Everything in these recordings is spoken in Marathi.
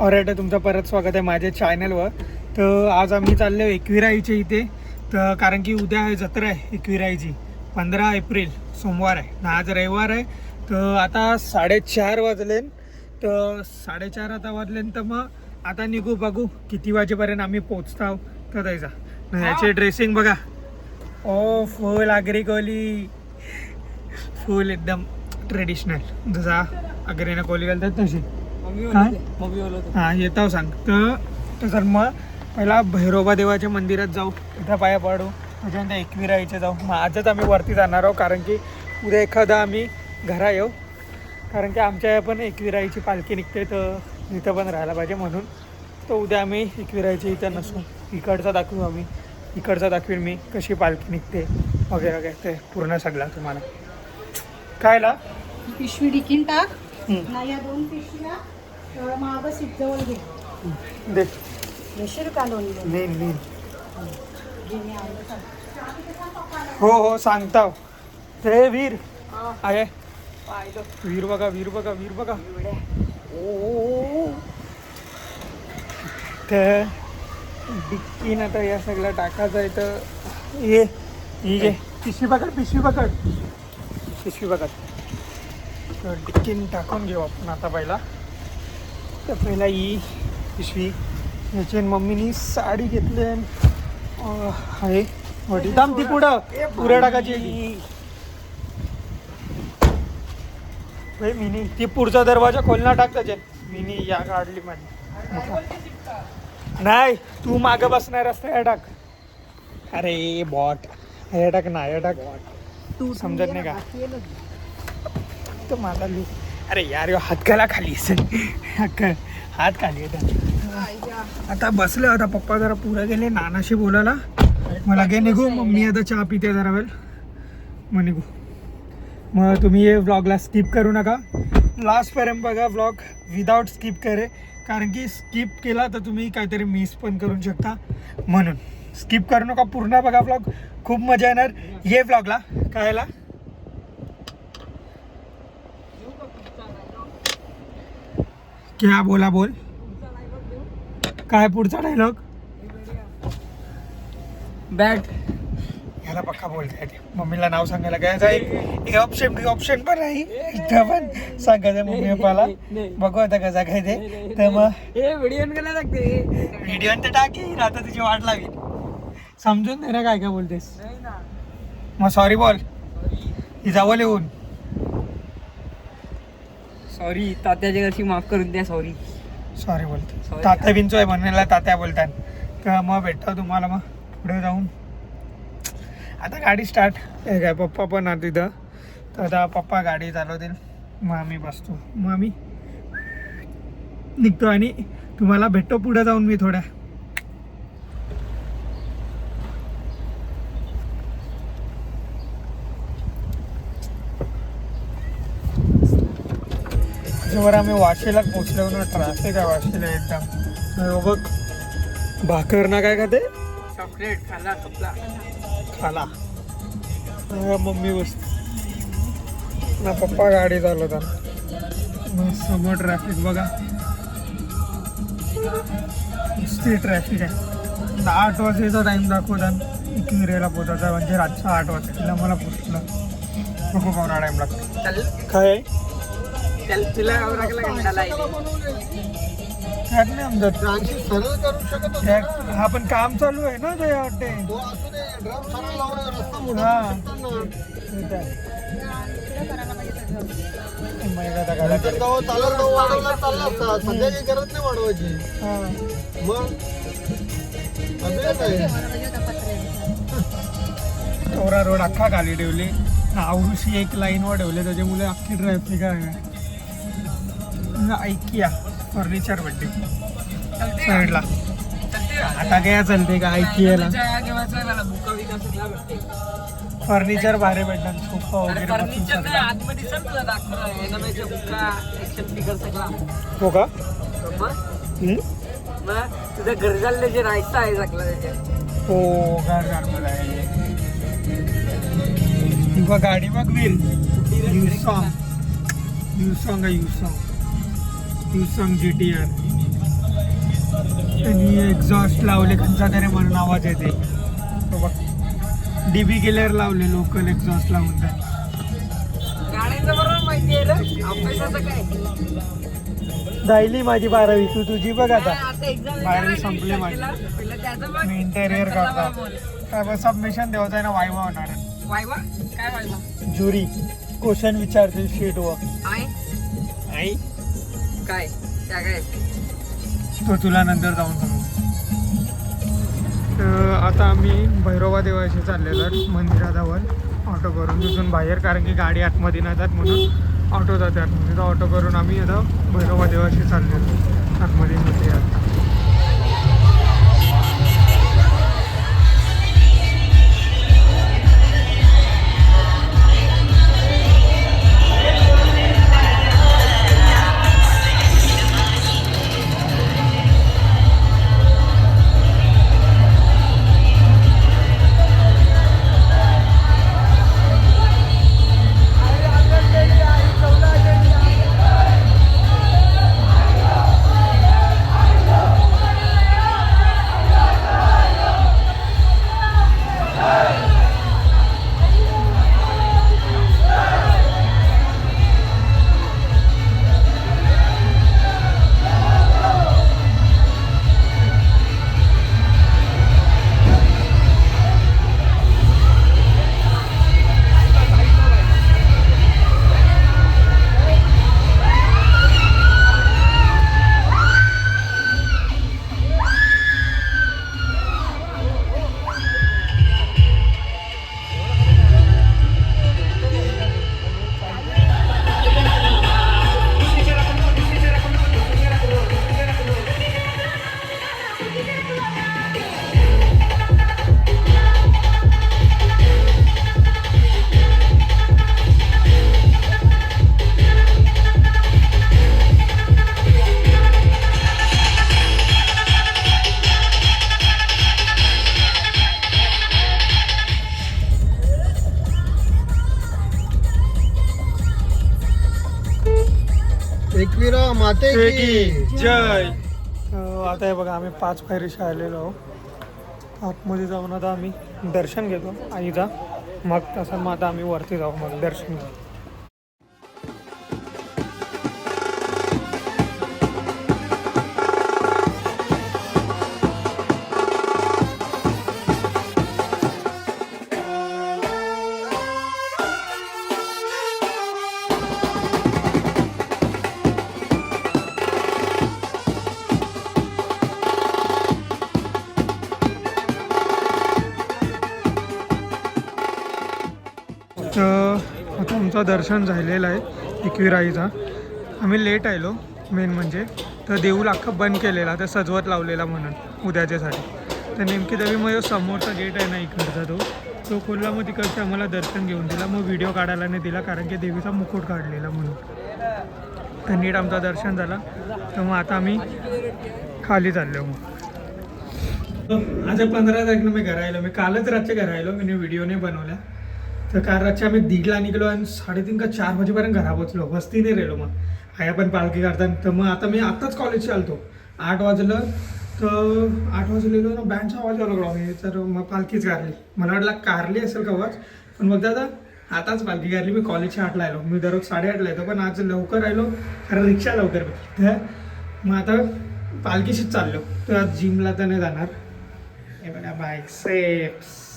ऑरेट तुमचं परत स्वागत आहे माझ्या चॅनलवर तर आज आम्ही चाललो एकविराईच्या इथे. तर कारण की उद्या आहे जत्रा आहे एकविराईची. पंधरा एप्रिल सोमवार आहे. आणि आज रविवार आहे. तर आता साडेचार वाजले तर साडेचार आता वाजले तर मग आता निघू बघू किती वाजेपर्यंत आम्ही पोचतो तर जायचा याचे ड्रेसिंग बघा. ओ फुल आगरी कोली. फुल एकदम ट्रेडिशनल जसा आगरीनं कोली घालतात तशी. काय? हा येतो सांग. तर तर मग पहिला भैरोबा देवाच्या मंदिरात जाऊ. तिथं पाया पाडू. त्याच्यानंतर एकविराईचे जाऊ. मग आजच आम्ही वरती जाणार आहोत कारण की उद्या एखादा आम्ही घरा येऊ. कारण की आमच्या पण एकविराईची पालखी निघते तर इथं पण राहायला पाहिजे म्हणून. तर उद्या आम्ही एकविराईच्या इथं नसू. इकडचा दाखवू आम्ही. इकडचा दाखवीन मी कशी पालखी निघते वगैरे वगैरे. ते पूर्ण सगळं तुम्हाला. कायला? पिशवी डिकीन टाक. या दोन पिशव्या. मागं सीट जवळ घे. दे. घेशील का लोणी नेन नेन घे मी आणलं सांग. हो हो सांगता. ते वीर. आहे. वीर बघा वीर बघा वीर बघा. ओ तर डिक्कीन आता या सगळं टाकायचं आहे तर ये ही घे पिशवी पकड पिशवी पकड. पिशवी पकड. तर डिक्कीन टाकून घेऊ आपण आता पहिला. तर पहिला ही पिशवी. याची मम्मीनी साडी घेतली आहे. वटी थांब ती पुढं पुढं टाकायची मिनी ती पुढचा दरवाजा खोलना टाक त्याच्यात मिनी या काढली माझी. नाही तू मागे बसणार असता या टाक. अरे बॉट. या टाक ना या टाक. तू समजत नाही का? तर मला लू अरे यार ह्यो हात घाला खाली हात खाली आता बसलं आता पप्पा जरा पुढे गेले नानाशी बोलायला. मला गे निघू. मग मी आता चहा पिते जरा वेळ. मग निघू. मग तुम्ही हे व्लॉगला स्किप करू नका. लास्टपर्यंत बघा व्लॉग विदाऊट स्किप करे. कारण की स्किप केला तर तुम्ही काहीतरी मिस पण करू शकता. म्हणून. स्किप करू नका पूर्ण बघा व्लॉग खूप मजा येणार. ये व्लॉगला क्या बोला बोल. काय पुढचा डायलॉग बॅट ह्याला पक्का बोलता येते मम्मीला नाव सांगायला काय? ऑप्शन ऑप्शन पण नाही इथं पण सांगायचं मम्मी पप्पाला. बघू आता कसं काय ते. तर मग व्हिडिओ लागते. व्हिडिओ तर टाकी आता तुझी वाट लावी समजून दे ना काय काय बोलतेस. नाही मग सॉरी बोल. ही जवळ येऊन. सॉरी तात्याच्या घरची माफ करून द्या सॉरी. सॉरी बोलते. Sorry. तात्या बिंचोय म्हणण्याला तात्या बोलतात. तर मग भेटतो तुम्हाला मग. पुढे जाऊन. आता गाडी स्टार्ट हे काय पप्पा पण आहे तिथं. तर आता पप्पा गाडी चालवतील. मग आम्ही बसतो. मग आम्ही निघतो आणि तुम्हाला भेटतो पुढे जाऊन मी थोड्या. जेव्हा आम्ही वाशीला पोचलो ना ट्रॅफिक आहे वाशीला एकदम. बघ भाकर ना काय खाते? चॉकलेट खाला कपला खाला. मम्मी बस. ना पप्पा गाडी चालवतात. मग समोर ट्रॅफिक बघा. नुसती ट्रॅफिक आहे. आठ वाजेचा टाईम दाखवतात. इकविरेला पोचायचा म्हणजे रातचा आठ वाजता तिला मला पोचलं. नको केवढा टाईम लागतो. काय? आहे? चल तुला लागला कंटाळा काय नाही आमचं सरळ करू शकत होता. त्या- हा पण काम चालू आहे ना ते वाटते तो असू दे, ड्रम सरळ लावला, रस्ता मोठा हा. करताना. ठीक आहे. महिला आता गाड्या नंतर जेव्हा चालत तो वाढवला चालला असता. सध्या काही गरज नाही वाढवायची हा. मग अभियान आहे. चौरा रोड अख्खा खाली ठेवली आवृषी एक लाईनवर ठेवले त्याच्यामुळे अख्खी ट्रॅफिक आहे ऐकिया फर्निचर भेटते साईडला. आता काय चालते का ऐकियाला फर्निचर भारी भेटतात सोफा वगैरे हो का? तुझ्या घरजाला जे राहायचं आहे सगळं हो गाड मला आहे. ती बघ गाडी बघ वीर. यू सॉंग यू सॉंग यू सॉंग यू सॉंग जी टी आर त्यांनी एक्झॉस्ट लावले कंचा तरी म्हणून आवाज येते. बघ. डीबी गेल्यावर लावले लोकल एक्झॉस्ट लावून त्यांनी. गाड्यांचं बरोबर माहिती आहे रे अभ्यासाचं काय? झाली माझी बारावी. तू तुझी बघ आता. बारावी संपली माझी. त्याचं मी इंटेरियर करतो. सबमिशन द्यायचं आहे ना वायवा होणार आहे. वायवा? काय वायवा? ज्युरी. क्वेश्चन विचारतील शीटवर आहे आई? काय? त्या काय? तो तुला नंतर जाऊन सांगू. तर आता आम्ही भैरोबा देवाशी चाललेलो मंदिराजवळ. ऑटो करून तिथून बाहेर कारण की गाडी आतमध्ये नाही जात म्हणून ऑटो जाते आतमध्ये तर ऑटो करून आम्ही आता भैरोबा देवाशी चाललेलो. आतमध्ये मंदिरात एकविरा माते की जय. आता हे बघा आम्ही पाच पायरीशी आलेलो आहोत. आतमध्ये जाऊन आता आम्ही दर्शन घेतो. आईचा मग तसं मग आता आम्ही वरती जाऊ मग दर्शन घेऊ. आमचं दर्शन झालेलं आहे एकविराईचा आम्ही लेट आलो मेन म्हणजे. तर देऊळ अख्खा बंद केलेला तर सजवत लावलेला म्हणून उद्याच्यासाठी. तर नेमकी तरी मग समोरचा गेट आहे ना इकडचा तो. तो खोलला मग तिकडचे आम्हाला दर्शन घेऊन दिला. मग व्हिडिओ काढायला नाही दिला कारण की देवीचा मुकुट काढलेला म्हणून. तर नीट आमचं दर्शन झाला. तर मग आता आम्ही खाली चाललो मग. आज पंधरा तारखेला मी घरायलो मी कालच रातच्या घरायलो मी व्हिडिओ नाही बनवल्या तर काल रातच्या आम्ही दीडला निघलो आणि साडेतीन का चार वाजेपर्यंत घरा पोचलो वस्तीने रेलो मग. आया पण पालखी काढतात तर मग आता मी आत्ताच कॉलेज चालतो आठ वाजलं तर आठ वाजलेलो ना बँडचा आवाज यायला लागलो. मी तर मग पालखीच गारली. मला वाटलं कारली असेल का आवाज? पण मग दादा आताच पालखी गारली. मी कॉलेजच्या आठला आलो. मी दररोज साडेआठला येतो. पण आज लवकर आलो. कारण रिक्षा लवकर भेटली. तर मग आता पालखीशीच चाललो. तर आज जिमला तर नाही जाणार. हे बघा बायसेप्स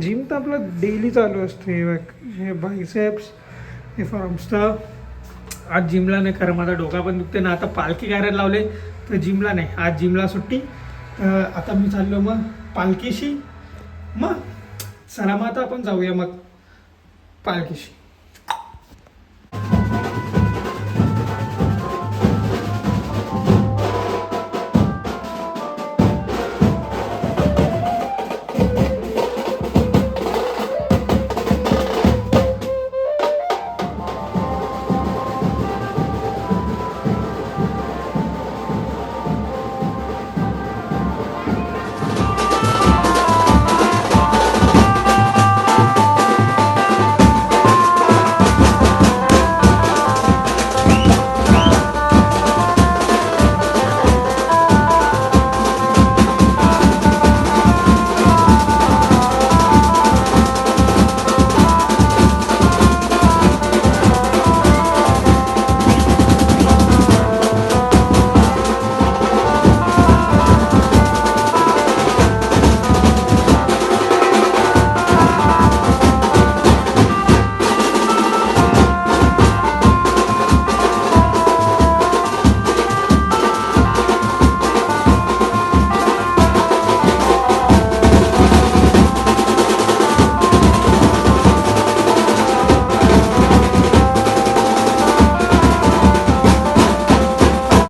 जिम तर आपलं डेली चालू असते. हे बघ हे बायसेप्स हे फॉर्म्सचं आज जिमला नाही खरं माझा डोका पण दुखते ना. आता पालखी करायला लावले तर जिमला नाही. आज जिमला सुट्टी. तर आता मी चाललो मग पालखीशी. मग चला मग आता आपण जाऊया मग पालखीशी.